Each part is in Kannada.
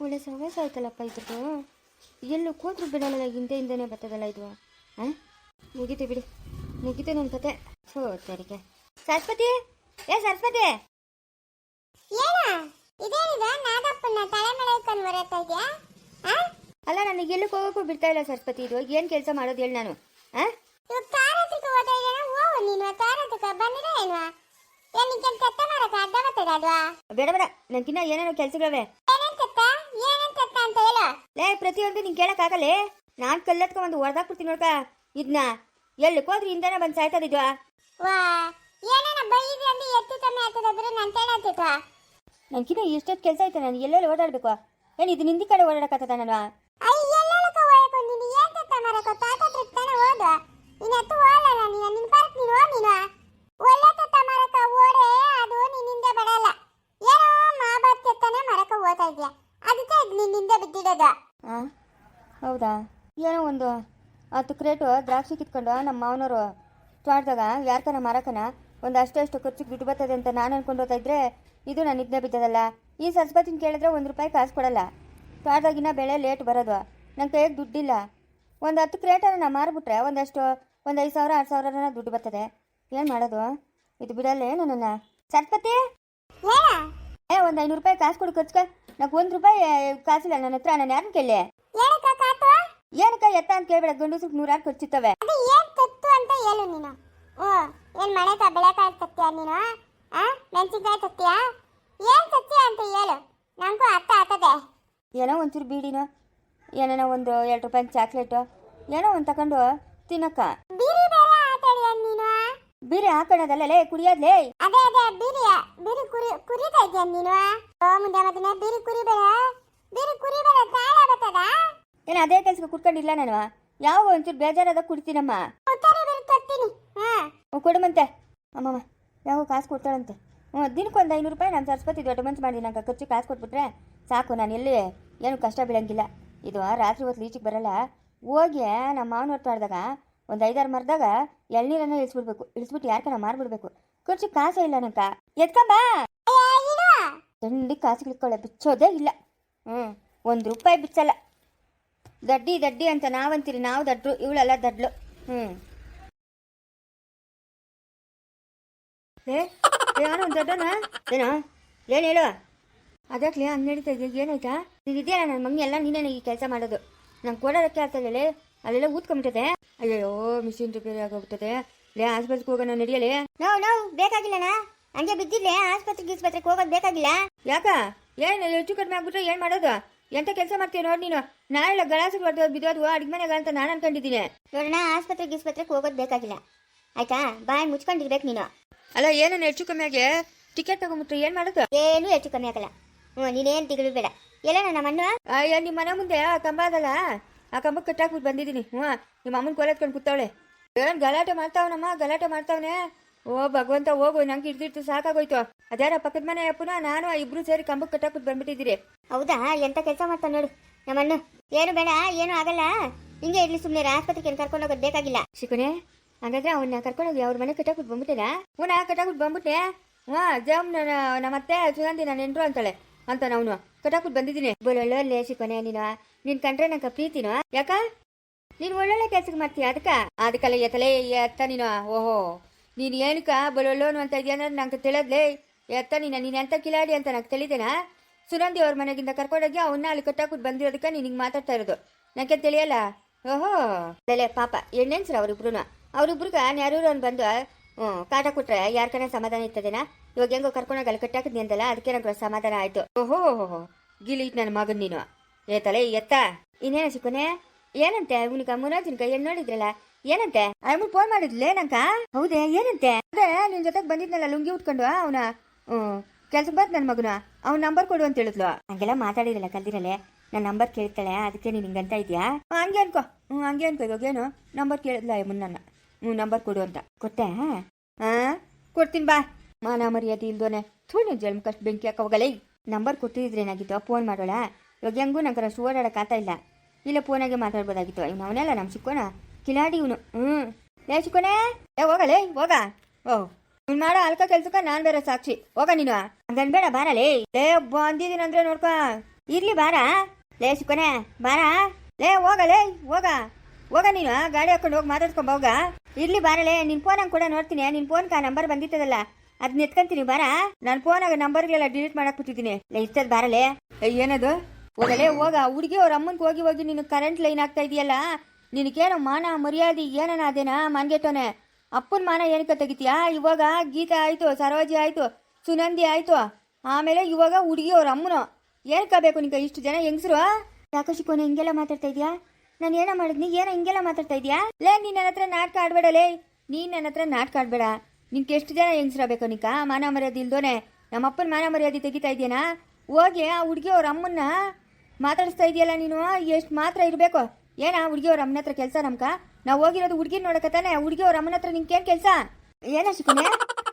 ಒಳ್ಳೆ ಸವಾಸ ಆಯ್ತಲ್ಲಪ್ಪ ಇದ್ರದ್ದು ಎಲ್ಲೂ ಕೂತ್ರು ಬಿಡಲ್ಲ ಹಿಂದೆ ಹಿಂದೆನೇ ಬರ್ತದಲ್ಲ ಇದು. ಹಾಂ ಮುಗೀತು ಬಿಡಿ. ಮುಗಿತೆ ನನ್ನ ಕತೆ. ಸೋ ತೆರಿಗೆ. ಸರಸ್ವತಿ? ಏ ಸರಸ್ವತಿ? ಇದೇನಿದ? ನಾಗಪ್ಪನ ತಲೆ ಮೇಲೆ ಇಟ್ಕೊಂಡು ಬರತ್ತಾ ಇದ್ಯಾ? ಅಲ್ಲ ನನಗೆ ಎಲ್ಲೂ ಹೋಗೋಕ್ಕೂ ಬಿಡ್ತಾ ಇಲ್ಲ ಸರಸ್ವತಿ ಇದು. ಏನು ಕೆಲಸ ಮಾಡೋದು ಹೇಳಿ ನಾನು. ಹಾಂ ಇವಾಗ ತಾರತಕ್ಕೆ ಹೋದ ಓ ನೀನು. ತಾರತಕ್ಕೆ ಬಂದಿರ ಏನು ಕತ್ತ ಬರ್ತದ ಬೇಡ ಬೇಡ. ಏನೇನೋ ಕೆಲಸಗಳವೆ. ಏನೇನ್ ಕತ್ತ ಏನೇನ್ ಕತ್ತ ಅಂತ ಹೇಳು. ಲೇ ಪ್ರತಿಯೊಂದು ನಿಂಗೆ ಆಗಲೇ ನಾನು ಕಲ್ಲತ್ಕ ಒಂದು ಹೊಡೆದಾಕ್ಬಿಡ್ತೀನಿ ನೋಡ್ಕ. ಇದ್ನ ಎಲ್ಲಿ ಹೋದ್ರಿ ಹಿಂದೆನೇ ಬಂದು ಸಾಯ್ತದಿದ್ವಾ ವಾ ಏನೇನ ಬೈದ್ರಿ ಅಂದ್ರೆ ಎತ್ತು ಕಮ್ಮಿ ಆಗ್ತದ ಬಿಡು ನಾನು ತೇಳತ್ತಿತ್ತ ನನಗಿನ್ನ ಎಷ್ಟೊತ್ತು ಕೆಲಸ ಐತೆ ನಾನು ಎಲ್ಲೆಲ್ಲಿ ಓಡಾಡಬೇಕು? ಏನು ಇದು ನಿಂದಿ ಕಡೆ ಓಡಾಡಕತ್ತದ ನಾನು ಅಯ್ಯ ಎಲ್ಲೆಲ್ಲಕ ಹೋಯಕ ನೀನು ಏನ್ ಕತ್ತ ಮಾರಕ ತಾತ ತಾನೆ ಹೋದ ನೀನ್ ಎತ್ತು ಹೋಗಲ್ಲ ನೀನು ನಿನ್ ಪಾರ್ಕ್ ನೀನು ಹೋಗ್ ನೀನು ಒಳ್ಳೆ ಕತ್ತ ಮಾರಕ ಓಡೆ ಅದು ನಿನ್ನಿಂದ ಬರಲ್ಲ ಏನೋ ಮಾಬಾತ್ ಕೆತ್ತನೆ ಅದಕ್ಕೆ ಇದು ನಿನ್ನಿಂದ ಹೌದಾ? ಏನೋ ಒಂದು. ಹತ್ತು ಕ್ರೇಟು ದ್ರಾಕ್ಷಿ ಕಿತ್ಕೊಂಡು ನಮ್ಮ ಮಾವನವರು ತೋಟದಾಗ ಯಾರ್ಕನ ಮಾರಕನ ಒಂದು ಅಷ್ಟು ಅಷ್ಟು ಖರ್ಚಿಗೆ ದುಡ್ಡು ಬರ್ತದೆ ಅಂತ ನಾನು ಅನ್ಕೊಂಡು ಹೋಗ್ತಾ ಇದ್ರೆ ಇದು ನಾನು ನಿದ್ದೆ ಬಿದ್ದದಲ್ಲ. ಈ ಸಸ್ಪತಿನ ಕೇಳಿದ್ರೆ ಒಂದು ರೂಪಾಯಿ ಕಾಸು ಕೊಡಲ್ಲ. ತೋಟದಾಗಿನ ಬೆಳೆ ಲೇಟ್ ಬರೋದು. ನನ್ನ ಕೈಯಾಗ ದುಡ್ಡಿಲ್ಲ. ಒಂದು ಹತ್ತು ಕ್ರೇಟನ ನಾನು ಮಾರ್ಬಿಟ್ರೆ ಒಂದಷ್ಟು ಒಂದು ಐದು ಸಾವಿರ ಆರು ಸಾವಿರನ ದುಡ್ಡು ಬರ್ತದೆ. ಏನು ಮಾಡೋದು? ಇದು ಬಿಡಲ್ಲೇ ನನ್ನನ್ನು ಸರಸ್ವತಿ? ಏನ ಏ ಒಂದು ಐನೂರು ರೂಪಾಯಿ ಕಾಸು ಕೊಡು ಖರ್ಚ್ಕ ನಂಗೆ ಒಂದು ರೂಪಾಯಿ ಕಾಸಿಲ್ಲ ನನ್ನ ಹತ್ರ ನಾನು ಯಾರನ್ನ ಕೇಳಿ ಏನಕ್ಕ ಎತ್ತ ಅಂತ ಕೇಳ್ಬೇಡ ಗಂಡಸ್ರಿಗೆ ನೂರಾರು ಖರ್ಚಿತ್ತವೆ. ಅದು ಏನ್ ತತ್ತು ಅಂತ ಹೇಳು ನೀನು. ಓ ಏನ್ ಮಳೆಕ ಬೆಳೆಕಾಯಿ ತತ್ತಿಯ ನೀನು? ಆ ಮೆಣಸಿನ್ಕಾಯಿ ತತ್ತಿಯ ಏನ್ ತತ್ತಿಯ ಅಂತ ಹೇಳು. ನಂಗೂ ಅರ್ಥ ಆಗ್ತದೆ. ಏನೋ ಒಂಚೂರು ಬೀಡಿನೋ ಏನೋ ಒಂದು ಎರಡು ರೂಪಾಯಿ ಚಾಕ್ಲೇಟು. ಏನೋ ಒಂದು ತಗೊಂಡು ತಿನ್ನಕ್ಕ. ಬೀರಿ ಬೀರಿ ಹಾಕೋಣದಲ್ಲೇ ಕುಡಿಯೋದ್ಲೇ? ಅದೇ ಅದೇ ಬೀರಿ ಬೀರಿ ಕುರಿ ಕುರಿತಾ ಇದೆಯಾ ನೀನು? ಓ ಮುಂದೆ ಮತ್ತೆ ಬೀರಿ ಕುರಿ ಬೇಡ ಬೀರಿ ಕುರಿ ಬೇಡ ತಾಳ ಬರ್ತದ ಏನು ಅದೇ ಕೆಲ್ಸಕ್ಕೆ ಕುಟ್ಕೊಂಡಿಲ್ಲ ನಾನು? ಯಾವ ಒಂಚೂರು ಬೇಜಾರಾದ ಕುಡ್ತೀನಮ್ಮ? ಉತ್ತರ ಬೀರಿ ತತ್ತೀನಿ ಹಾ. ಹ್ಞೂ ಕೊಡುಮಂತೆ. ಅಮ್ಮಮ್ಮ ಯಾವ ಕಾಸು ಕೊಡ್ತಾಳಂತೆ. ಹ್ಞೂ ದಿನಕ್ಕೆ ಒಂದು ಐನೂರು ರೂಪಾಯಿ ನಾನು ಸರಸ್ವತಿ ದೊಡ್ಡ ಮನ್ಸು ಮಾಡಿ ನಂಗೆ ಖರ್ಚು ಕಾಸು ಕೊಟ್ಬಿಟ್ರೆ ಸಾಕು ನಾನು ಎಲ್ಲಿ ಏನು ಕಷ್ಟ ಬೀಳಂಗಿಲ್ಲ. ಇದು ರಾತ್ರಿ ಹೊತ್ತು ಲೀಚಿಗೆ ಬರಲ್ಲ. ಹೋಗಿ ನಮ್ಮ ಮಾವನವ್ರ ತೋಟದಾಗ ಒಂದು ಐದಾರು ಮರದಾಗ ಎಳ್ನೀರನ್ನ ಇಳಿಸ್ಬಿಡ್ಬೇಕು. ಇಳಿಸ್ಬಿಟ್ಟು ಯಾರ್ಕನ ಮಾರ್ಬಿಡ್ಬೇಕು. ಖರ್ಚು ಕಾಸೇ ಇಲ್ಲ ನಂಕ ಎತ್ಕೊಂಬಾ ದಂಡಿ ಕಾಸುಗಳಿಕೊಳ್ಳೆ ಬಿಚ್ಚೋದೇ ಇಲ್ಲ. ಹ್ಞೂ ಒಂದು ರೂಪಾಯಿ ಬಿಚ್ಚಲ್ಲ. ದಡ್ಡಿ ದಡ್ಡಿ ಅಂತ ನಾವಂತೀರಿ. ನಾವು ದಡ್ರು, ಇವಳೆಲ್ಲ ದಡ್ಲು. ಹ್ಞೂ ಏ ಯಾರೋ ಒಂದು ದೊಡ್ಡನ ಏನೋ? ಏನು ಹೇಳು? ಅದಕ್ಕೆ ಹಂಗೆ ನಡೀತಾ ಇದೆಯಾ ಏನಾಯ್ತಾ? ನೀನು ಇದೆಯಲ್ಲ ನನ್ನ ಮಮ್ಮಿ ಎಲ್ಲ ನೀನೇ ಈ ಕೆಲಸ ಮಾಡೋದು. ನಂಗೆ ಕೊಡೋದಕ್ಕೆ ಆಗ್ತದೆ ಅಲ್ಲೆಲ್ಲ ಊದ್ಕೊಂಬಿಟ್ಟದೆ ಅಯ್ಯೋ ಮಿಷಿನ್ ರಿಪೇರಿ ಆಗೋಗ್ತದೆ ಲೇ ಆಸ್ಪತ್ರೆಗೆ ಹೋಗೋಣ ನಡೆಯಲಿ ನೋ ನೋ ಬೇಕಾಗಿಲ್ಲನಾ ಹಂಗೆ ಬಿದ್ದಿಲ್ಲ ಆಸ್ಪತ್ರೆಗೆ ಗೀಸ್ಪತ್ರೆಗೆ ಹೋಗೋದು ಬೇಕಾಗಿಲ್ಲ. ಯಾಕ? ಏನು ಹೆಚ್ಚು ಕಡಿಮೆ ಆಗ್ಬಿಟ್ರೆ ಏನು ಮಾಡೋದು? ಎಂತ ಕೆಲಸ ಮಾಡ್ತೀಯ ನೋಡಿ ನೀನು. ನಾಳೆ ಗಲಾಸೆ ಹೊಡೆದು ಬಿದ್ದೋದು ಅಡಿಗೆ ಮನೆಗೆ ಅಂತ ನಾನು ಅನ್ಕೊಂಡಿದ್ದೀನಿ. ನೋಡೋಣ ಆಸ್ಪತ್ರೆಗೆ ಗೀಸ್ಪತ್ರೆಗೆ ಹೋಗೋದು ಬೇಕಾಗಿಲ್ಲ. ಆಯ್ತಾ? ಬಾಯಿ ಮುಚ್ಕೊಂಡಿರ್ಬೇಕು ನೀನು. ಅಲ್ಲ ಏನೇನು ಹೆಚ್ಚು ಕಮ್ಮಿ ಆಗಿ ಟಿಕೆಟ್ ತಗೊಂಬಿಟ್ರೆ ಏನು ಮಾಡೋದು? ಏನು ಹೆಚ್ಚು ಕಮ್ಮಿ ಆಗಲ್ಲ. ಹ್ಞೂ ನೀನೇನು ತಿಗಳು ಬೇಡ. ಎಲ್ಲ ನಮ್ಮ ಅಣ್ಣ ಅಯ್ಯ ನಿಮ್ಮ ಮನೆ ಮುಂದೆ ಕಂಬ ಅದಲ್ಲ? ಆ ಕಂಬಕ್ಕೆ ಕಟ್ಟಾಕ್ಬಿಟ್ಟು ಬಂದಿದ್ದೀನಿ. ಹ್ಞೂ ನಿಮ್ಮ ಅಮ್ಮನ ಕೊಲೆತ್ಕೊಂಡು ಕೂತವಳೆ. ಏನು ಗಲಾಟೆ ಮಾಡ್ತಾವನಮ್ಮ ಗಲಾಟೆ ಮಾಡ್ತಾವನೆ. ಓ ಭಗವಂತ ಹೋಗು ನಂಗೆ ಹಿಡ್ದಿಡ್ತು ಸಾಕಾಗೋಯ್ತು. ಅದ್ಯಾರ ಪಕ್ಕದ ಮನೆ ಅಪ್ಪನ ನಾನು ಇಬ್ರು ಸೇರಿ ಕಂಬಕ್ಕೆ ಕಟ್ಟಾಕ್ಬಿಟ್ಟು ಬಂದ್ಬಿಟ್ಟಿದ್ದೀರಿ. ಹೌದಾ? ಎಂತ ಕೆಲಸ ಮಾಡ್ತಾನೆ ನೋಡು. ನಮ್ಮ ಅಣ್ಣ ಏನು ಬೇಡ ಏನು ಆಗಲ್ಲ. ಹಿಂಗೆ ಇರ್ಲಿ ಸುಮ್ಮನೆ ಆಸ್ಪತ್ರೆಗೆ ಏನು ಕರ್ಕೊಂಡು ಹೋಗೋದು ಬೇಕಾಗಿಲ್ಲ. ಶಿಕುಣೆ ಹಾಗಾದ್ರೆ ಅವನ್ನ ಕರ್ಕೊಂಡೋಗಿ ಅವ್ರ ಮನೆ ಕಟ್ಟಾಕ್ಬಿಟ್ಟು ಬಂದ್ಬಿಟ್ಟಿಲ್ಲ ಹ್ಞೂ ನಾ ಕಟ್ಟಾಕ್ಬಿಟ್ಟು ಬಂದ್ಬಿಟ್ಟೆ ಹ್ಞೂ ಜಮ್ ನಮ್ಮ ಅತ್ತೆ ಸುಗಂಧಿ ನಾನು ಎಂಟ್ರು ಅಂತಾಳೆ. ಅಂತ ನಾವು ಕಟಾಕುಟ್ ಬಂದಿದ್ದೀನಿ. ಒಳ್ಳೊಳ್ಳೆ ಶಿಕೊನೆ ನೀನು. ನಿನ್ ಕಂಡ್ರೆ ನಂಗೆ ಪ್ರೀತಿನೋ? ಯಾಕ? ನೀನ್ ಒಳ್ಳೊಳ್ಳೆ ಕೆಲ್ಸಕ್ಕೆ ಮಾಡ್ತೀಯ ಅದಕ್ಕ? ಅದಕ್ಕಲ್ಲ ಎತ್ತಲೇ ಎತ್ತ ನೀನು. ಓಹೋ. ನೀನು ಏನಕ್ಕ ಬಲೊಳ್ಳೋನು ಅಂತ ಇದೆಯಾ ಅನ್ನೋದು ನಂಗೆ ತಿಳಿದ್ಲೇ? ಎತ್ತ ನೀನು ನೀನು ಎಂತ ಕಿಲಾಡಿ ಅಂತ ನಂಗೆ ತಿಳಿದೇನಾ? ಸುನಂದಿ ಅವ್ರ ಮನೆಗಿಂದ ಕರ್ಕೊಂಡೋಗಿ ಅವನ್ನ ಅಲ್ಲಿ ಕಟ್ಟಾಕುಟ್ ಬಂದಿರೋದಕ್ಕೆ ನೀನು ಮಾತಾಡ್ತಾ ಇರೋದು. ನಂಗೆ ತಿಳಿಯಲ್ಲ? ಓಹೋ. ಅಲ್ಲೇ ಪಾಪ ಎಣ್ಣೆನ್ಸ್ರ ಅವ್ರಿಬ್ರು ಅವ್ರಿಬ್ರಿಗೆ ನೆರೂರು ಅವ್ನು ಬಂದು ಹ್ಞೂ ಕಾಟ ಕೊಟ್ರೆ ಯಾರ ಕಡೆ ಸಮಾಧಾನ ಇರ್ತದೇನಾ ಇವಾಗ ಹೆಂಗೋ ಕರ್ಕೊಂಡೋಗಿ ಅಲ್ಲಿ ಅಂತಲ್ಲ ಅದಕ್ಕೆ ನಂಗೆ ಸಮಾಧಾನ ಆಯ್ತು. ಓಹೋ ಗಿಲಿ ನನ್ನ ಮಗನ್ ನೀನು. ಏ ತಲೆ ಎತ್ತ. ಇನ್ನೇನ ಸಿಕ್ಕೋನೆ ಏನಂತೆ? ಇವನಿಗೆ ಮುರಾಜಿನ ಕೈ ನೋಡಿದ್ರಲ್ಲ ಏನಂತೆ? ಅಮ್ಮನ್ ಫೋನ್ ಮಾಡಿದ್ಲೇ ನಂಕ ಹೌದೇ, ಏನಂತೆ? ಅದೇ, ನಿನ್ ಜೊತೆಗೆ ಬಂದಿದ್ನಲ್ಲ, ಲುಂಗಿ ಉಟ್ಕೊಂಡು, ಅವನ? ಹ್ಮ್ ಕೆಲ್ಸಕ್ಕೆ ಬಂದ್ ನನ್ನ ಮಗನ. ಅವ್ನ ನಂಬರ್ ಕೊಡು ಅಂತ ಹೇಳಿದ್ಲು. ಹಂಗೆಲ್ಲ ಮಾತಾಡಿರಲ್ಲ ಕಲ್ದಿರಲ್ಲೇ ನನ್ನ ನಂಬರ್ ಕೇಳ್ತಾಳೆ, ಅದಕ್ಕೆ ನೀನು ಹಿಂಗಂತ ಇದೆಯಾ? ಹಂಗೆ ಅನ್ಕೋ. ಹ್ಞೂ ಹಂಗೆ ಅನ್ಕೋ, ಇವಾಗ ಏನು? ನಂಬರ್ ಕೇಳಿದ್ಲ ಮುನ್ನ ಹ್ಞೂ ನಂಬರ್ ಕೊಡು ಅಂತ. ಕೊಟ್ಟೆ ಹಾ? ಕೊಡ್ತೀನಿ ಬಾ. ಮಾನ ಮರ್ಯಾದೆ ಇಲ್ದೋನೆ ಥೂ ಜಲ್ಮ್ ಕಷ್ಟ ಬೆಂಕಿ ಹಾಕೋಗಲೇ ನಂಬರ್ ಕೊಟ್ಟಿದ್ರೆ ಏನಾಗಿತ್ತು? ಫೋನ್ ಮಾಡೋಣ ಇವಾಗ ಹೆಂಗೂ ನಂಗೆ ಅಷ್ಟು ಓಡಾಡಕ್ಕೆ ಆಗ್ತಾ ಇಲ್ಲ. ಇಲ್ಲ ಫೋನಾಗೆ ಮಾತಾಡ್ಬೋದಾಗಿತ್ತು. ಇವ್ನು ಅವನೆಲ್ಲ ನಮ್ಮ ಸಿಕ್ಕೋಣ ಕಿಲಾಡಿ ಇವನು. ಹ್ಞೂ ಲೇ ಸಿಕ್ಕೋನೆ ಏ ಹೋಗಲೇ ಹೋಗ. ಓ ನೀನು ಮಾಡೋ ಅಲ್ಕ ಕೆಲ್ಸಕ್ಕ ನಾನು ಬೇರೆ ಸಾಕ್ಷಿ. ಹೋಗ ನೀನು. ಹಂಗನ್ ಬೇಡ ಬಾರಲೇ ಲೇ ಬಂದಿದ್ದೀನಿ ಅಂದ್ರೆ ನೋಡ್ಕೊ. ಇರ್ಲಿ ಬಾರ. ಲೇ ಸಿಕ್ಕೋನೆ ಬಾರ. ಲೇ ಹೋಗಲೇ ಹೋಗ. ಹೋಗ ನೀನು ಗಾಡಿ ಹಾಕೊಂಡು ಹೋಗಿ ಮಾತಾಡ್ಕೊಂಡು ಹೋಗ. ಇರ್ಲಿ ಬಾರಲೇ, ನಿನ್ ಫೋನ್ ಕೂಡ ನೋಡ್ತೀನಿ. ನಿನ್ ಫೋನ್ ಕಾ ನಂಬರ್ ಬಂದಿತ್ತದಲ್ಲ. ಅದ್ನ ಎತ್ಕೊಂತೀನಿ, ಬಾರ. ನನ್ನ ಫೋನಾಗ ನಂಬರ್ಗಳೆಲ್ಲ ಡಿಲೀಟ್ ಮಾಡಕ್ ಬಿಟ್ಟಿದ್ದೀನಿ ಇರ್ತದ ಬಾರಳೆ ಏನದು? ಹೋಗಲೇ, ಹೋಗ. ಹುಡುಗಿ ಅವ್ರ ಅಮ್ಮನ್ಗೆ ಹೋಗಿ ಹೋಗಿ ನೀನು ಕರೆಂಟ್ ಲೈನ್ ಆಗ್ತಾ ಇದೆಯಲ್ಲ? ನಿನಗೇನೋ ಮಾನ, ಮರ್ಯಾದೆ, ಏನನ ಅದೇನಾ? ಮನ್ಗೆಟ್ಟೋನೆ ಅಪ್ಪನ ಮಾನ ಏನಕ್ಕೆ ತೆಗಿತೀಯಾ? ಇವಾಗ ಗೀತಾ ಆಯ್ತು, ಸರೋಜಿ ಆಯ್ತು, ಸುನಂದಿ ಆಯ್ತು. ಆಮೇಲೆ ಇವಾಗ ಹುಡುಗಿ ಅವ್ರ ಅಮ್ಮನು. ಏನಕ್ಕ ಬೇಕು ನಿಂಗೆ ಇಷ್ಟು ಜನ ಹೆಂಗಸರು? ಯಾಕೋ ಶಿಕೋನೆ, ಹಿಂಗೆಲ್ಲ ಮಾತಾಡ್ತಾ ಇದೀಯಾ? ನಾನು ಏನೋ ಮಾಡಿದ್ನಿ ಏನೋ ಹಿಂಗೆಲ್ಲ ಮಾತಾಡ್ತಾ ಇದ್ಯಾ? ಲೇ, ನೀನ್ ನನ್ನ ಹತ್ರ ನಾಟಕ ಆಡ್ಬೇಡ, ಲೇ. ನೀನ್ ನನ್ನ ಹತ್ರ ನಾಟಕ ಆಡ್ಬೇಡ. ನಿನ್ಗೆ ಎಷ್ಟು ಜನ ಹೆಂಗಸ್ರಬೇಕು ನಿಕ ಮಾನ ಮರ್ಯಾದೆ ಇಲ್ದೋನೆ. ನಮ್ಮ ಅಪ್ಪನ ಮಾನ ಮರ್ಯಾದೆ ತೆಗಿತಾ ಇದೆಯಾ ಹೋಗಿ ಆ ಹುಡುಗಿ ಅವ್ರ ಅಮ್ಮನ್ನ ಮಾತಾಡಿಸ್ತಾ ಇದೆಯಲ್ಲ ನೀನು? ಎಷ್ಟು ಮಾತ್ರ ಇರಬೇಕು. ಏನಾ ಹುಡುಗಿ ಅವ್ರ ಅಮ್ಮನ ಹತ್ರ ಕೆಲಸ ನಮ್ಕ? ನಾವು ಹೋಗಿರೋದು ಹುಡುಗಿನ ನೋಡಕ ತಾನೆ? ಹುಡುಗಿ ಅವ್ರ ಅಮ್ಮನ ಹತ್ರ ನಿಂಗೇನು ಕೆಲಸ? ಏನ ಶಿಕುನೆ?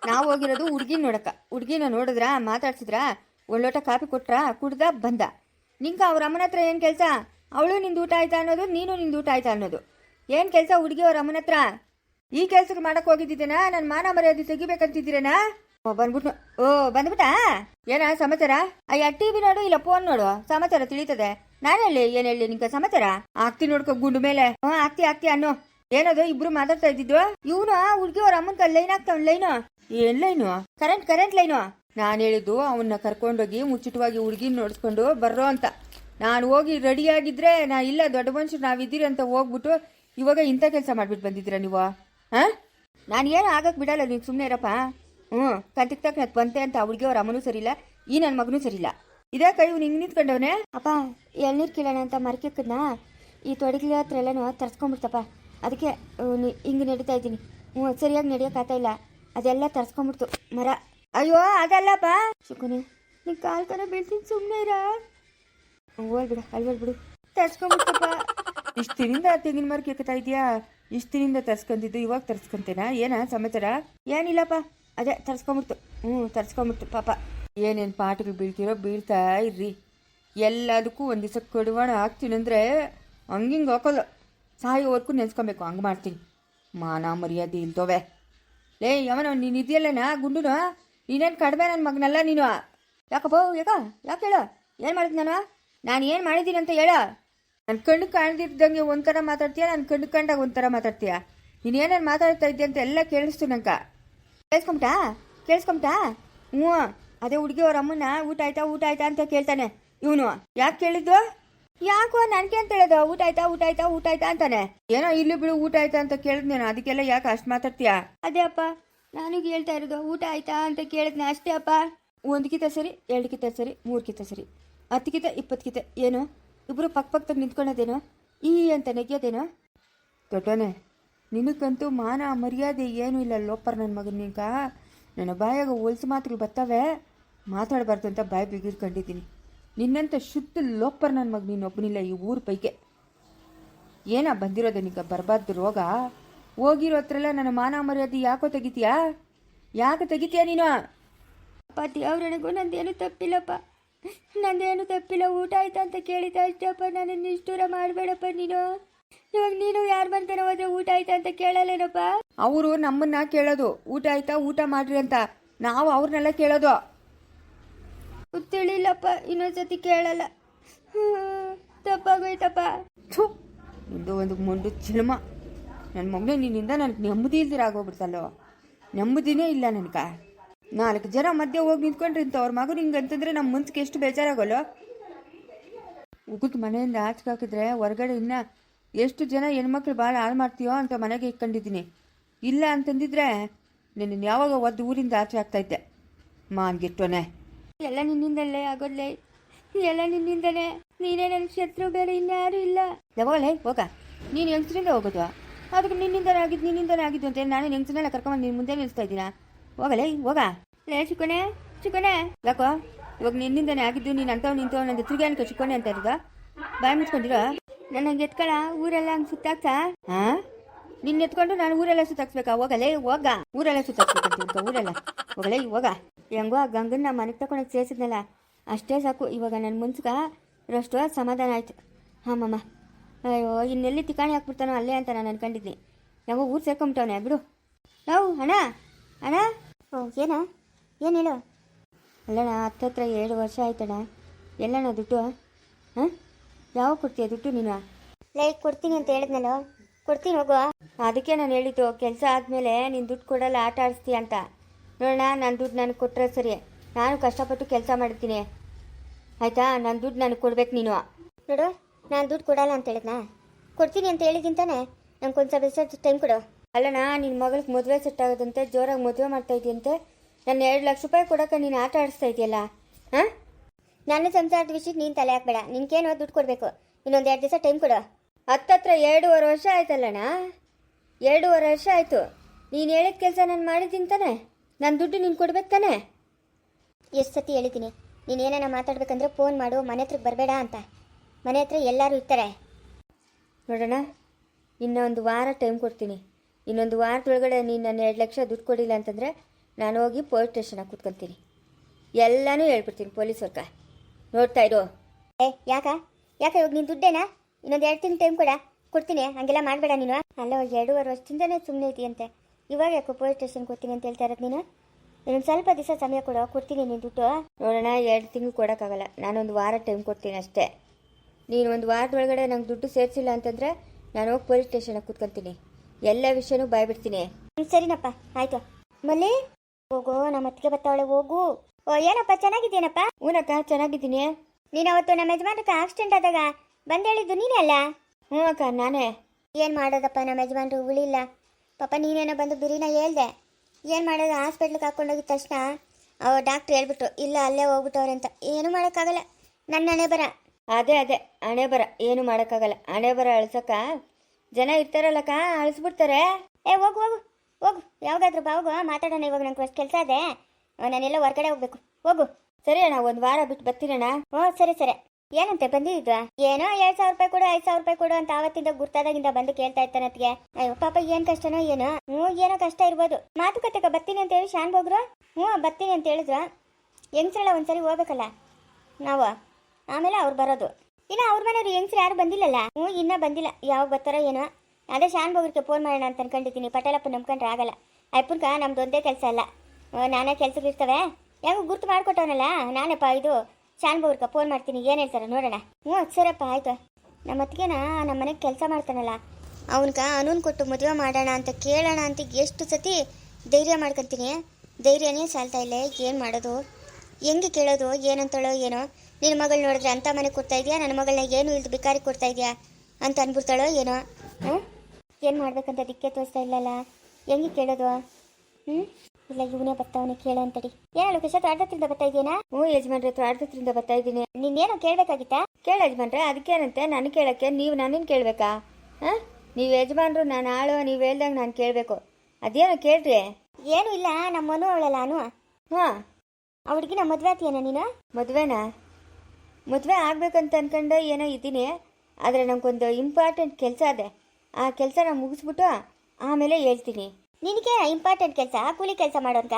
ನಾವು ಹೋಗಿರೋದು ಹುಡುಗಿನ ನೋಡಕ. ಹುಡುಗಿನ ನೋಡಿದ್ರ, ಮಾತಾಡ್ಸಿದ್ರ? ಒಳ್ಳೋಟ ಕಾಫಿ ಕೊಟ್ರ, ಕುಡ್ದ ಬಂದ. ನಿಂಕ ಅವ್ರ ಅಮ್ಮನ ಹತ್ರ ಏನು ಕೆಲಸ? ಅವಳು ನಿಂದು ಊಟ ಆಯ್ತಾ ಅನ್ನೋದು, ನೀನು ನಿಂದು ಊಟ ಆಯ್ತಾ ಅನ್ನೋದು. ಏನು ಕೆಲಸ ಹುಡುಗಿ ಅವ್ರ ಅಮ್ಮನ ಹತ್ರ? ಈ ಕೆಲ್ಸಕ್ಕೆ ಮಾಡಕ್ಕೆ ಹೋಗಿದ್ದೀನಾ ನನ್ನ ಮಾನ ಮರ್ಯಾದೆ ತೆಗಿಬೇಕಂತಿದ್ದೀರೇನಾ? ಓ ಬಂದ್ಬಿಟ್ಟು ಓ ಬಂದ್ಬಿಟ್ಟಾ ಏನ ಸಮಾಚಾರ? ಅಯ್ಯ, ಟಿವಿ ನೋಡು ಇಲ್ಲ ಫೋನ್ ನೋಡು? ಸಮಾಚಾರ ತಿಳಿತದೆ. ನಾನು ಹೇಳಿ, ಏನ್ ಹೇಳಿ ನಿಂಗೆ ಸಮಾಚಾರ? ಆಗ್ತಿ ನೋಡ್ಕೊ ಗುಂಡು ಮೇಲೆ. ಹ್ಞೂ ಆಗ್ತಿ ಆಗ್ತಿ ಅನ್ನೋ. ಏನದು, ಇಬ್ರು ಮಾತಾಡ್ತಾ ಇದ್ದಿದ್ದು? ಇವನು ಹುಡುಗಿ ಅವ್ರ ಅಮ್ಮನ ಲೈನ್ ಆಗ್ತಾವ್ ಲೈನು. ಏನ್ ಲೈನು? Current current line. ನಾನು ಹೇಳಿದ್ದು ಅವನ್ನ ಕರ್ಕೊಂಡೋಗಿ ಮುಚ್ಚಿಟವಾಗಿ ಹುಡುಗಿನ ನೋಡಿಸ್ಕೊಂಡು ಬರ್ರೋ ಅಂತ. ನಾನು ಹೋಗಿ ರೆಡಿ ಆಗಿದ್ರೆ ನಾ ಇಲ್ಲ ದೊಡ್ಡ ಮನುಷ್ಯರು ನಾವಿದ್ದೀರಿ ಅಂತ ಹೋಗ್ಬಿಟ್ಟು ಇವಾಗ ಇಂಥ ಕೆಲಸ ಮಾಡಿಬಿಟ್ಟು ಬಂದಿದ್ದೀರಾ ನೀವು? ಹಾ? ನಾನು ಏನು ಆಗಕ್ಕೆ ಬಿಡಲ್ಲ ನೀವು ಸುಮ್ಮನೆ ಇರಪ್ಪ. ಹ್ಞೂ ಕಂತಿಗೆ ತಕ್ಕ ಬಂತೆ ಅಂತ ಹುಡುಗಿ ಅವ್ರ ಅಮ್ಮನೂ ಸರಿಯಿಲ್ಲ ಈ ನನ್ನ ಮಗನೂ ಸರಿಯಿಲ್ಲ. ಇದೇ ಕೈ ಇವ್ನು ಹಿಂಗೆ ನಿಂತ್ಕೊಂಡವನೆ? ಅಪ್ಪ ಎಳ್ನೀರು ಕೀಳೋಣ ಅಂತ ಮರ್ಕಿಕ್ಕದ್ನ ಈ ತೊಡಗಿಲ ಹತ್ರ ಎಲ್ಲನೂ ತರ್ಸ್ಕೊಂಬಿಡ್ತಪ್ಪ ಅದಕ್ಕೆ ಹಿಂಗೆ ನಡೀತಾ ಇದ್ದೀನಿ. ಹ್ಞೂ ಸರಿಯಾಗಿ ನಡೆಯೋಕ್ಕಾಗ್ತಾ ಇಲ್ಲ. ಅದೆಲ್ಲ ತರ್ಸ್ಕೊಂಬಿಡ್ತು ಮರ. ಅಯ್ಯೋ ಅದಲ್ಲಪ್ಪ? ಶುಕುನಿ ನಿಂಗೆ ಕಾಲ್ ಕರ ಬೀಳ್ತೀನಿ ಸುಮ್ಮನೆ ಇರ. ಅಲ್ವಲ್ ಬಿಡು ತರ್ಸ್ಕೊಂಬಿಡ್ತಪ್ಪ ಇಷ್ಟು ದಿನದಿಂದ ತೆಂಗಿನ ಮರ ಕೇಳ್ತಾ ಇದೆಯಾ? ಇಷ್ಟು ದಿನಿಂದ ತರ್ಸ್ಕೊಂತಿದ್ದು ಇವಾಗ ತರ್ಸ್ಕೊಂತೇನಾ? ಏನ ಸಮಾಚಾರ? ಏನಿಲ್ಲಪ್ಪ. ಅದೇ ತರ್ಸ್ಕೊಂಬಿಡ್ತು. ಹ್ಞೂ, ತರ್ಸ್ಕೊಂಬಿಡ್ತು ಪಾಪ. ಏನೇನು ಪಾಠಗಳು ಬೀಳ್ತಿರೋ ಬೀಳ್ತಾ ಇರ್ರಿ. ಎಲ್ಲದಕ್ಕೂ ಒಂದು ದಿವಸ ಕಡಿವಾಣ ಹಾಕ್ತೀನಿ ಅಂದರೆ ಹಂಗಿಂಗೆ ಹಾಕೋದು ಸಾಯೋವರೆಗೂ ನೆನ್ಸ್ಕೊಬೇಕು, ಹಂಗೆ ಮಾಡ್ತೀನಿ. ಮಾನ ಮರ್ಯಾದೆ ಇಲ್ದೋವೆ. ಲೇ ಯಾವನ ನೀನು ಇದೆಯಲ್ಲನಾ, ಗುಂಡುನು? ನೀನೇನು ಕಡಿಮೆ ನನ್ನ ಮಗನಲ್ಲ ನೀನು? ಯಾಕಪ್ಪ ಯಾಕ ಯಾಕೆ ಹೇಳು? ಏನು ಮಾಡಿದ್ ನಾನು? ನಾನು ಏನು ಮಾಡಿದ್ದೀನಿ ಅಂತ ಹೇಳ. ನನ್ನ ಕಣ್ಣು ಕಾಣ್ದಿದ್ದಂಗೆ ಒಂಥರ ಮಾತಾಡ್ತೀಯ? ನನ್ನ ಕಣ್ಣು ಕಂಡಾಗ ಒಂಥರ ಮಾತಾಡ್ತೀಯ? ನೀನು ಏನೇನು ಮಾತಾಡ್ತಾ ಇದ್ದೆ ಅಂತ ಎಲ್ಲ ಕೇಳಿಸ್ತು ನಂಕ ಕೇಳಿಸ್ಕೊಂಬಿಟಾ ಕೇಳಿಸ್ಕೊಂಬಿಟಾ ಹ್ಞೂ. ಅದೇ ಹುಡುಗಿ ಅವ್ರ ಅಮ್ಮನ ಊಟ ಆಯ್ತಾ ಊಟ ಆಯ್ತಾ ಅಂತ ಕೇಳ್ತಾನೆ. ಇವನು ಯಾಕೆ ಕೇಳಿದ್ದು? ಯಾಕೋ ನನಗೆ ಅಂತ ಹೇಳೋದು? ಊಟ ಆಯ್ತಾ ಊಟ ಆಯ್ತಾ ಊಟ ಆಯ್ತಾ ಅಂತಾನೆ. ಏನೋ ಇಲ್ಲಿ ಬಿಡು ಊಟ ಆಯ್ತಾ ಅಂತ ಕೇಳಿದ್ನೇನು ಅದಕ್ಕೆಲ್ಲ ಯಾಕೆ ಅಷ್ಟು ಮಾತಾಡ್ತೀಯ? ಅದೇ ಅಪ್ಪ ನಾನು ಹೇಳ್ತಾ ಇರೋದು ಊಟ ಆಯ್ತಾ ಅಂತ ಕೇಳಿದ್ನೆ ಅಷ್ಟೇ ಅಪ್ಪ. ಒಂದ್ಕಿತ ಸರಿ ಎರಡಕ್ಕಿಂತ ಸರಿ ಮೂರ್ಕಿತ ಸರಿ. ಹತ್ತಕ್ಕಿಂತ ಇಪ್ಪತ್ತಕ್ಕಿಂತ ಏನು? ಇಬ್ಬರು ಪಕ್ಕ ಪಕ್ಕದಾಗ ನಿಂತ್ಕೊಳ್ಳೋದೇನೋ? ಈ ಅಂತ ನೆಗ್ಯೋದೇನೋ? ದೊಡ್ಡನೆ, ನಿನಗಂತೂ ಮಾನ ಮರ್ಯಾದೆ ಏನೂ ಇಲ್ಲ ಲೋಪರ್ ನನ್ನ ಮಗನ ನನ್ನ ಬಾಯಾಗ ಹೊಲ್ಸು ಮಾತುಗಳು ಬರ್ತಾವೆ ಮಾತಾಡಬಾರ್ದು ಅಂತ ಬಾಯಿ ಬಿಗಿರ್ಕೊಂಡಿದ್ದೀನಿ. ನಿನ್ನಂತ ಶುದ್ಧ ಲೋಪರ್ ನನ್ನ ಮಗ ನೀನು ಒಬ್ಬನಿಲ್ಲ ಈ ಊರ ಪೈಕೆ ಏನ ಬಂದಿರೋದು ನಿಂಗ ಬರಬಾರ್ದು ರೋಗ? ಹೋಗಿರೋ ಹತ್ರೆಲ್ಲ ನನ್ನ ಮಾನ ಮರ್ಯಾದೆ ಯಾಕೋ ತೆಗಿತೀಯಾ? ಯಾಕೆ ತೆಗಿತೀಯಾ ನೀನು? ಅಪ್ಪ ದೇವ್ರನಿಗೂ ನಂದೇನು ತಪ್ಪಿಲ್ಲಪ್ಪ. ನಂದೇನು ತಪ್ಪಿಲ್ಲ ಊಟ ಆಯ್ತಾ ಅಂತ ಕೇಳಿದ ಅಷ್ಟಪ್ಪ ನಾನು ನಿಷ್ಠೂರ ಮಾಡಬೇಡಪ್ಪ ನೀನು. ಇವಾಗ ನೀನು ಯಾರು ಬರ್ತಾನೆ ಹೋದ್ರೆ ಊಟ ಆಯ್ತಾ ಅಂತ ಕೇಳಲ್ಲೇನಪ್ಪ ಅವರು ನಮ್ಮನ್ನ ಕೇಳೋದು ಊಟ ಆಯ್ತಾ ಊಟ ಮಾಡ್ರಿ ಅಂತ. ನಾವು ಅವ್ರನ್ನೆಲ್ಲ ಕೇಳೋದು. ತಿಳಿಲ್ಲಪ್ಪ ಇನ್ನೊಂದ್ಸತಿ ಕೇಳಲ್ಲ. ತಪ್ಪಾಗೋಯ್ತಪ್ಪ. ಥು ಇಂದು ಒಂದು ಮುಂಡು ಚಿಲುಮ. ನನ್ನ ಮಗನೇ ನಿನ್ನಿಂದ ನನಗೆ ನೆಮ್ಮದಿ ಇಲ್ದಿರ ಆಗೋಗ್ಬಿಡ್ತಲ್ಲೋ ನೆಮ್ಮದಿನೇ ಇಲ್ಲ ನನಗ. ನಾಲ್ಕು ಜನ ಮಧ್ಯೆ ಹೋಗಿ ನಿಂತ್ಕೊಂಡ್ರಿ ಇಂಥ ಅವ್ರ ಮಗು ಹಿಂಗೆ ಅಂತಂದ್ರೆ ನಮ್ಮ ಮನ್ಸಿಗೆ ಎಷ್ಟು ಬೇಜಾರಾಗಲ್ಲ ಉಗುದ್ ಮನೆಯಿಂದ ಆಚೆ ಹಾಕಿದ್ರೆ ಹೊರಗಡೆ ಇನ್ನ ಎಷ್ಟು ಜನ ಹೆಣ್ಮಕ್ಳು ಭಾಳ ಹಾಳು ಮಾಡ್ತೀಯೋ ಅಂತ ಮನೆಗೆ ಇಟ್ಕೊಂಡಿದ್ದೀನಿ ಇಲ್ಲ ಅಂತಂದಿದ್ರೆ ನಿನ್ನ ಯಾವಾಗ ಒದ್ದು ಊರಿಂದ ಆಚೆ ಆಗ್ತೈತೆ? ಮಾನ್ಗಿಟ್ಟೋನೆ ಎಲ್ಲ ನಿನ್ನಿಂದಲೇ ಆಗೋದ್ಲೇ? ಎಲ್ಲ ನಿನ್ನಿಂದಲೇ? ನೀನೇ ನನ್ನ ಶತ್ರು ಬೇರೆ ಇನ್ಯಾರು ಇಲ್ಲ. ಯಾವಾಗಲೇ ಹೋಗ. ನೀನು ಹೆಂಗ್ಸ್ರಿಂದ ಹೋಗೋದು? ಅದಕ್ಕೆ ನಿನ್ನಿಂದನೇ ಆಗಿದ್ದು ನಿನ್ನಿಂದನೇ ಆಗಿದ್ದು ಅಂತ ನಾನು ಹೆಂಗಸನ್ನೆಲ್ಲ ಕರ್ಕೊಂಡು ನಿನ್ನ ಮುಂದೆ ನಿಲ್ಲಿಸ್ತಾ ಇದ್ದೀನ? ಹೋಗಲೇ ಹೋಗ ಲೇ ಚಿಕ್ಕೋನೆ ಚಿಕ್ಕೋನೆ ಯಾಕೋ ಇವಾಗ ನಿನ್ನಿಂದನೇ ಆಗಿದ್ದು ನೀನು ಅಂತವ್ ನಿಂತು ನಂದು ತಿರುಗಿ ಅನ್ಕೋ ಚಿಕ್ಕೋನೆ ಅಂತ ಇರೋದು ಬಾಯಿ ಮುಚ್ಕೊಂಡಿರೋ ನನ್ನ ಹಂಗೆ ಎತ್ಕೊಳ ಊರೆಲ್ಲ ಹಂಗೆ ಸುತ್ತಾಕ್ತಾ ಹಾ ನಿನ್ನ ಎತ್ಕೊಂಡು ನಾನು ಊರೆಲ್ಲ ಸುತ್ತಾಕ್ಸ್ಬೇಕಾ ಹೋಗಲೇ ಹೋಗ ಊರೆಲ್ಲ ಸುತ್ತಾಕ್ಸ್ಬೇಕಂತ ಊರೆಲ್ಲ ಹೋಗಲೇ ಹೋಗ ಹೆಂಗೋ ಆ ಗಂಗನ್ನ ಮನೆಗೆ ತಗೊಂಡೋಗಿ ಸೇರಿಸಿದ್ನಲ್ಲ ಅಷ್ಟೇ ಸಾಕು ಇವಾಗ ನನ್ನ ಮುನ್ಸ್ಗ ರಷ್ಟು ಸಮಾಧಾನ ಆಯ್ತು ಹಾಮಮ್ಮ ಅಯ್ಯೋ ಇನ್ನೆಲ್ಲಿ ತಿಕಾಣಿ ಹಾಕ್ಬಿಡ್ತಾನೋ ಅಲ್ಲೇ ಅಂತ ನಾನು ಅನ್ಕೊಂಡಿದ್ನಿ ಹೆಂಗೋ ಊರು ಸೇರ್ಕೊಂಬಿಟ್ಟವನೆ ಬಿಡು ನಾವು ಅಣ್ಣ ಅಣ್ಣ? ಓ, ಏನ? ಏನು ಹೇಳು? ಅಲ್ಲಣ್ಣ, ಹತ್ತತ್ರ ಎರಡು ವರ್ಷ ಆಯ್ತಣ್ಣ. ಎಲ್ಲಣ್ಣ ದುಡ್ಡು? ಹಾಂ? ಯಾವಾಗ ಕೊಡ್ತೀಯ ದುಡ್ಡು ನೀನು? ಲೈಕ್ ಕೊಡ್ತೀನಿ ಅಂತ ಹೇಳಿದ್ನಲ್ಲ. ಕೊಡ್ತೀನಿ ಹೋಗು. ಅದಕ್ಕೆ ನಾನು ಹೇಳಿದ್ದು, ಕೆಲಸ ಆದಮೇಲೆ ನೀನು ದುಡ್ಡು ಕೊಡಲ್ಲ, ಆಟ ಆಡಿಸ್ತೀಯ ಅಂತ. ನೋಡೋಣ ನನ್ನ ದುಡ್ಡು ನನಗೆ ಕೊಟ್ಟರೆ ಸರಿ. ನಾನು ಕಷ್ಟಪಟ್ಟು ಕೆಲಸ ಮಾಡ್ತೀನಿ ಆಯಿತಾ? ನನ್ನ ದುಡ್ಡು ನನಗೆ ಕೊಡ್ಬೇಕು ನೀನು. ನೋಡು, ನಾನು ದುಡ್ಡು ಕೊಡಲ್ಲ ಅಂತ ಹೇಳಿದ್ನಾ? ಕೊಡ್ತೀನಿ ಅಂತ ಹೇಳಿದ್ದಿಂತಾನೆ ನಂಗೆ ಒಂದು ಸ್ವಲ್ಪ ಟೈಮ್ ಕೊಡು. ಅಲ್ಲಣ್ಣ ನಿನ್ನ ಮಗಳಿಗೆ ಮದುವೆ ಸೆಟ್ ಆಗೋದಂತೆ ಜೋರಾಗಿ ಮದುವೆ ಮಾಡ್ತಾ ಇದೆಯಂತೆ. ನಾನು ಎರಡು ಲಕ್ಷ ರೂಪಾಯಿ ಕೊಡೋಕೆ ನೀನು ಆಟ ಆಡಿಸ್ತಾ ಇದೆಯಲ್ಲ, ಹಾಂ? ನನ್ನ ಸಂಸಾರದ ವಿಷಯಕ್ಕೆ ನೀನು ತಲೆ ಹಾಕ್ಬೇಡ. ನಿನ್ಗೇನೋ ದುಡ್ಡು ಕೊಡಬೇಕು? ಇನ್ನೊಂದು ಎರಡು ದಿವಸ ಟೈಮ್ ಕೊಡು. ಹತ್ತತ್ರ ಎರಡೂವರೆ ವರ್ಷ ಆಯ್ತಲ್ಲಣ್ಣ? ಎರಡೂವರೆ ವರ್ಷ ಆಯಿತು. ನೀನು ಹೇಳಿದ ಕೆಲಸ ನಾನು ಮಾಡಿದ್ದೀನಿ ತಾನೆ. ನನ್ನ ದುಡ್ಡು ನೀನು ಕೊಡ್ಬೇಕು ತಾನೆ. ಎಷ್ಟು ಸತಿ ಹೇಳಿದ್ದೀನಿ. ನೀನು ಏನೇನ ಮಾತಾಡ್ಬೇಕಂದ್ರೆ ಫೋನ್ ಮಾಡು, ಮನೆ ಹತ್ರಕ್ಕೆ ಬರಬೇಡ ಅಂತ. ಮನೆ ಹತ್ರ ಎಲ್ಲರೂ ಇರ್ತಾರೆ. ನೋಡೋಣ ಇನ್ನೊಂದು ವಾರ ಟೈಮ್ ಕೊಡ್ತೀನಿ. ಇನ್ನೊಂದು ವಾರದೊಳಗಡೆ ನೀನು ನನ್ನ ಎರಡು ಲಕ್ಷ ದುಡ್ಡು ಕೊಡಿಲ್ಲ ಅಂತಂದರೆ ನಾನು ಹೋಗಿ ಪೊಲೀಸ್ ಸ್ಟೇಷನಾಗ ಕೂತ್ಕೊತೀನಿ ಎಲ್ಲನೂ ಹೇಳ್ಬಿಡ್ತೀನಿ ಪೊಲೀಸರ್ಗ ನೋಡ್ತಾ ಇರೋ. ಏ ಯಾಕ? ಯಾಕೆ ಇವಾಗ ನೀನು ದುಡ್ಡೇನಾ? ಇನ್ನೊಂದು ಎರಡು ತಿಂಗಳು ಟೈಮ್ ಕೊಡ. ಕೊಡ್ತೀನಿ ಹಂಗೆಲ್ಲ ಮಾಡಬೇಡ ನೀನು. ಅಲ್ಲ ಎರಡೂವರೆ ವರ್ಷದಿಂದನೇ ಸುಮ್ಮನೆ ಇದೆಯಂತೆ. ಇವಾಗ ಯಾಕೋ ಪೊಲೀಸ್ ಸ್ಟೇಷನ್ ಕೊಡ್ತೀನಿ ಅಂತ ಹೇಳ್ತಾ ಇರೋದು ನೀನು? ಇನ್ನೊಂದು ಸ್ವಲ್ಪ ದಿವಸ ಸಮಯ ಕೊಡು ಕೊಡ್ತೀನಿ ನೀನು ದುಡ್ಡು. ನೋಡೋಣ ಎರಡು ತಿಂಗಳು ಕೊಡೋಕ್ಕಾಗಲ್ಲ. ನಾನೊಂದು ವಾರ ಟೈಮ್ ಕೊಡ್ತೀನಿ ಅಷ್ಟೇ. ನೀನು ಒಂದು ವಾರದೊಳಗಡೆ ನಂಗೆ ದುಡ್ಡು ಸೇರಿಸಿಲ್ಲ ಅಂತಂದರೆ ನಾನು ಹೋಗಿ ಪೊಲೀಸ್ ಸ್ಟೇಷನಾಗ ಕೂತ್ಕೊತೀನಿ ಎಲ್ಲ ವಿಷಯನೂ ಬಾಯ್ಬಿಡ್ತೀನಿ ಹ್ಮ್, ಸರಿನಪ್ಪ ಆಯ್ತು. ಮಲ್ಲಿ ಹೋಗೋ ನಮ್ಮ ಅತ್ತಿಗೆ ಬರ್ತಾವಳೆ ಹೋಗು. ಓ ಏನಪ್ಪ ಚೆನ್ನಾಗಿದ್ದೀನಪ್ಪ ಹ್ಞೂನಕ್ಕ ಚೆನ್ನಾಗಿದ್ದೀನಿ. ನೀನು ಅವತ್ತು ನಮ್ಮ ಯಜಮಾನ್ರಕ್ಕೆ ಆಕ್ಸಿಡೆಂಟ್ ಆದಾಗ ಬಂದು ಹೇಳಿದ್ದು ನೀನೇ ಅಲ್ಲ? ಹ್ಞೂ ಅಕ್ಕ ನಾನೇ. ಏನು ಮಾಡೋದಪ್ಪ ನಮ್ಮ ಯಜಮಾನ್ರು ಉಳಿಲ್ಲ. ಪಾಪ ನೀನೇನೋ ಬಂದು ಬಿರಿನ ಹೇಳ್ದೆ. ಏನು ಮಾಡೋದು ಹಾಸ್ಪಿಟ್ಲಿಗೆ ಹಾಕ್ಕೊಂಡೋಗಿದ ತಕ್ಷಣ ಅವ ಡಾಕ್ಟ್ರ್ ಹೇಳ್ಬಿಟ್ರು ಇಲ್ಲ ಅಲ್ಲೇ ಹೋಗ್ಬಿಟ್ಟವ್ರೆ ಅಂತ. ಏನು ಮಾಡೋಕ್ಕಾಗಲ್ಲ. ನನ್ನ ಹಣೆ ಬರ. ಅದೇ ಅದೇ ಹಣೆ ಬರ. ಏನು ಮಾಡೋಕ್ಕಾಗಲ್ಲ. ಹಣೆ ಬರ ಅಳ್ಸಕ್ಕ ಜನ ಇರ್ತಾರಲ್ಲಕ್ಕ, ಅಳಿಸ್ಬಿಡ್ತಾರೆ. ಏ, ಹೋಗು ಹೋಗು ಹೋಗು. ಯಾವಾಗಾದ್ರೂ ಬಾ, ಹೋಗು. ಮಾತಾಡೋಣ ಇವಾಗ ನಂಗೆ ಅಷ್ಟು ಕೆಲಸ ಇದೆ. ನಾನೆಲ್ಲ ಹೊರಗಡೆ ಹೋಗ್ಬೇಕು. ಹೋಗು. ಸರಿ ಅಣ್ಣ, ಒಂದು ವಾರ ಬಿಟ್ಟು ಬರ್ತೀರಣ್ಣ ಹ್ಞೂ, ಸರಿ ಸರಿ. ಏನಂತೆ ಬಂದಿದ್ವಾ ಏನೋ ಎರಡು ಸಾವಿರ ರೂಪಾಯಿ ಕೊಡು, ಐದು ಸಾವಿರ ರೂಪಾಯಿ ಕೊಡು ಅಂತ ಆವತ್ತಿಂದ ಗುರ್ತಾದಾಗಿಂದ ಬಂದು ಕೇಳ್ತಾ ಇರ್ತಾನೆ ಅಯ್ಯೋ, ಪಾಪ ಏನ್ ಕಷ್ಟನೋ ಏನೋ. ಹ್ಞೂ, ಏನೋ ಕಷ್ಟ ಇರ್ಬೋದು. ಮಾತುಕತೆಗೆ ಬರ್ತೀನಿ ಅಂತ ಹೇಳಿ ಶಾನ್ ಹೋಗ್ರು ಹ್ಞೂ, ಬರ್ತೀನಿ ಅಂತ ಹೇಳಿದ್ರು ಹೆಂಗ್ಸರಲ್ಲ ಒಂದ್ಸರಿ ಹೋಗ್ಬೇಕಲ್ಲ? ನಾವು? ಆಮೇಲೆ ಅವ್ರು ಬರೋದು. ಇನ್ನ ಅವ್ರ ಮನೆಯವ್ರು ಹೆಂಗ್ಸ್ರು ಯಾರು ಬಂದಿಲ್ಲಲ್ಲ? ಹ್ಞೂ, ಇನ್ನೂ ಬಂದಿಲ್ಲ. ಯಾವಾಗ ಬರ್ತಾರೋ ಏನೋ. ಅದೇ ಶಾನ್ ಬೋಗ್ರಿಗೆ ಫೋನ್ ಮಾಡೋಣ ಅಂತ ಅನ್ಕೊಂಡಿದ್ದೀನಿ. ಪಟೇಲಪ್ಪ ನಂಬ್ಕೊಂಡ್ರೆ ಆಗಲ್ಲ. ಅಯ್ಯಪ್ಪನ್ಕ ನಮ್ದು ಒಂದೇ ಕೆಲಸ ಅಲ್ಲ. ನಾನೇ ಕೆಲ್ಸಕ್ಕೆ ಇರ್ತವೆ. ಯಾಕೋ ಗುರ್ತು ಮಾಡ್ಕೊಟ್ಟವನಲ್ಲ? ನಾನೇಪ್ಪ ಇದು ಶಾನ್ ಬೋಗ್ರಿಗೆ ಫೋನ್ ಮಾಡ್ತೀನಿ. ಏನು ಹೇಳ್ತಾರೆ ನೋಡೋಣ. ಹ್ಞೂ ಸರಪ್ಪ ಆಯ್ತು. ನಮ್ಮ ಅತ್ತಿಗೆನ ನಮ್ಮ ಮನೆಗೆ ಕೆಲಸ ಮಾಡ್ತಾನಲ್ಲ. ಅವನ್ಕ ಅನೂನ್ ಕೊಟ್ಟು ಮದುವೆ ಮಾಡೋಣ ಅಂತ ಕೇಳೋಣ ಅಂತ ಎಷ್ಟು ಸತಿ ಧೈರ್ಯ ಮಾಡ್ಕೊತೀನಿ. ಧೈರ್ಯನೇ ಸಾಲ್ತಾ ಇಲ್ಲ. ಏನು ಮಾಡೋದು? ಹೆಂಗೆ ಕೇಳೋದು? ಏನಂತಳೋ ಏನೋ. ನಿನ್ನ ಮಗಳು ನೋಡಿದ್ರೆ ಅಂತ ಮನೆ ಕೊಡ್ತಾ ಇದೆಯಾ? ನನ್ನ ಮಗಳನ್ನ ಏನು ಇಲ್ದು ಬಿಕಾರಿ ಕೊಡ್ತಾ ಇದೆಯಾ ಅಂತ ಅನ್ಬಿಡ್ತಾಳೋ ಏನೋ? ಹ್ಞೂ? ಏನು ಮಾಡ್ಬೇಕಂತ ದಿಕ್ಕೆ ತೋರಿಸ್ತಾ ಇಲ್ಲಲ್ಲ? ಹೆಂಗೆ ಕೇಳೋದು? ಹ್ಞೂ? ಇಲ್ಲ ಇವನೇ ಬರ್ತಾವನೆ ಕೇಳೋ ಅಂತಡಿ ಏನು ಲೋಕೇಶ್ ಅಡ್ಡತ್ತಿಂದ ಬರ್ತಾ ಇದೆಯಾ ಹ್ಞೂ ಯಜಮಾನ್ರೆ ಅರ್ಧತ್ರಿಂದ ಬರ್ತಾ ಇದ್ದೀನಿ. ನೀನೇನೋ ಕೇಳಬೇಕಾಗಿತ್ತಾ? ಕೇಳ ಯಜಮಾನ್ರೆ ಅದಕ್ಕೇನಂತೆ ನಾನು ಕೇಳಕ್ಕೆ ನೀವು ನನ್ನನ್ನು ಕೇಳಬೇಕಾ? ಹಾಂ? ನೀವು ಯಜಮಾನ್ರು ನಾನು ಆಳು ನೀವು ಹೇಳ್ದಂಗೆ ನಾನು ಕೇಳಬೇಕು. ಅದೇನೋ ಕೇಳ್ರಿ? ಏನು ಇಲ್ಲ ನಮ್ಮನು ಅವಳಲ್ಲ ಅನು ಹಾಂ ಅವಳಿಗಿನ ಮದುವೆ ಆತೀಯನ ನೀನು? ಮದುವೆನಾ? ಮದುವೆ ಆಗ್ಬೇಕಂತ ಅನ್ಕೊಂಡು ಏನೋ ಇದ್ದೀನಿ ಆದರೆ ನಮಗೊಂದು ಇಂಪಾರ್ಟೆಂಟ್ ಕೆಲಸ ಇದೆ. ಆ ಕೆಲಸ ನಾನು ಮುಗಿಸ್ಬಿಟ್ಟು ಆಮೇಲೆ ಹೇಳ್ತೀನಿ. ನಿನಗೆ ಇಂಪಾರ್ಟೆಂಟ್ ಕೆಲಸ ಕೂಲಿ ಕೆಲಸ ಮಾಡೋಂತ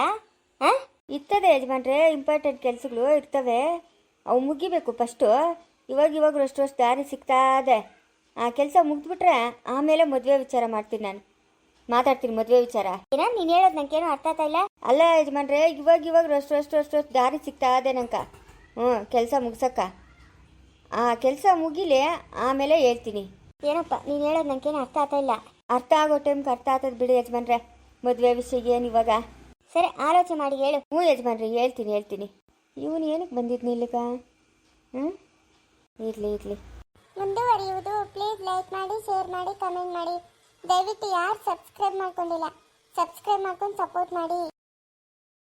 ಹಾಂ ಇರ್ತದೆ ಯಜಮಾನ್ರೆ ಇಂಪಾರ್ಟೆಂಟ್ ಕೆಲಸಗಳು ಇರ್ತವೆ. ಅವು ಮುಗಿಬೇಕು ಫಸ್ಟು ಇವಾಗ ಇವಾಗ ಅಷ್ಟು ವರ್ಷ ದಾರಿ ಸಿಗ್ತಾ ಇದೆ. ಆ ಕೆಲಸ ಮುಗಿದ್ಬಿಟ್ರೆ ಆಮೇಲೆ ಮದುವೆ ವಿಚಾರ ಮಾಡ್ತೀನಿ ನಾನು. ಮಾತಾಡ್ತೀನಿ ಮದುವೆ ವಿಚಾರ. ಏನೋ ನೀನು ಹೇಳೋದು ನಂಗೇನು ಅರ್ಥ ಆಗ್ತಾ ಇಲ್ಲ? ಅಲ್ಲ ಯಜಮಾನ್ರೆ ಇವಾಗ ಇವಾಗ ಅಷ್ಟು ಅಷ್ಟು ಅಷ್ಟು ಅಷ್ಟು ದಾರಿ ಸಿಗ್ತಾ ಇದೆ ನಂಗೆ. ಹ್ಞೂ ಕೆಲಸ ಮುಗಿಸಕ್ಕ. ಆ ಕೆಲಸ ಮುಗಿಲಿ ಆಮೇಲೆ ಹೇಳ್ತೀನಿ. ಏನಪ್ಪ ನೀನು ಹೇಳೋದು ನಂಗೇನು ಅರ್ಥ ಆಗ್ತಾ ಇಲ್ಲ. ಅರ್ಥ ಆಗೋ ಟೈಮ್ಗೆ ಅರ್ಥ ಆಗ್ತದೆ ಬಿಡಿ ಯಜಮಾನ್ರೆ. ಮದುವೆ ವಿಷಯ ಏನು ಇವಾಗ? ಸರಿ ಆಲೋಚನೆ ಮಾಡಿ ಹೇಳು. ಹ್ಞೂ ಯಜಮಾನ್ರಿ ಹೇಳ್ತೀನಿ ಹೇಳ್ತೀನಿ. ಇವನು ಏನಕ್ಕೆ ಬಂದಿದ್ನಿ ಇಲ್ಲಿಗ? ಹ್ಞೂ ಇರಲಿ ಇರಲಿ. ಮುಂದುವರಿಯುವುದು. ಪ್ಲೀಸ್ ಲೈಕ್ ಮಾಡಿ ಶೇರ್ ಮಾಡಿ ಕಮೆಂಟ್ ಮಾಡಿ. ದಯವಿಟ್ಟು ಯಾರು ಸಬ್ಸ್ಕ್ರೈಬ್ ಮಾಡ್ಕೊಂಡಿಲ್ಲ ಸಬ್ಸ್ಕ್ರೈಬ್ ಮಾಡ್ಕೊಂಡು ಸಪೋರ್ಟ್ ಮಾಡಿ.